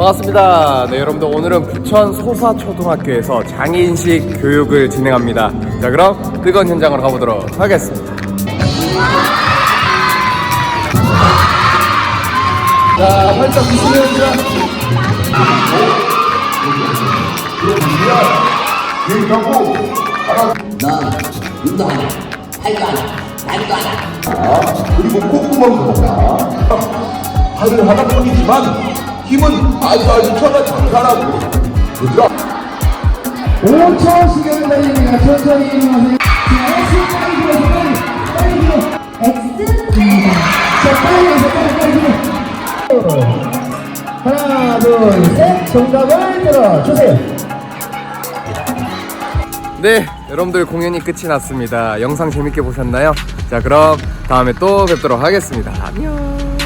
반갑습니다. 네, 여러분들 오늘은 부천 소사초등학교에서 장애인식 교육을 진행합니다. 자, 그럼 뜨거운 현장으로 가보도록 하겠습니다. 자, 활짝 웃으면서 넌 운동하나 팔도 하나 다리도 하나 그리고 콧구멍 들어가 팔을 하나뿐이지만 힘은 아주 아주 천하 장사라고 그죠? 5초 시간 달립니다. 천천히 이동하세요. 자, X 빨리 들어서 빨리, 빨리 들어. X입니다. 자, 빨리 해서 빨리, 빨리 들어. 하나, 둘, 셋. 정답을 들어주세요. 네, 여러분들 공연이 끝이 났습니다. 영상 재밌게 보셨나요? 자, 그럼 다음에 또 뵙도록 하겠습니다. 안녕.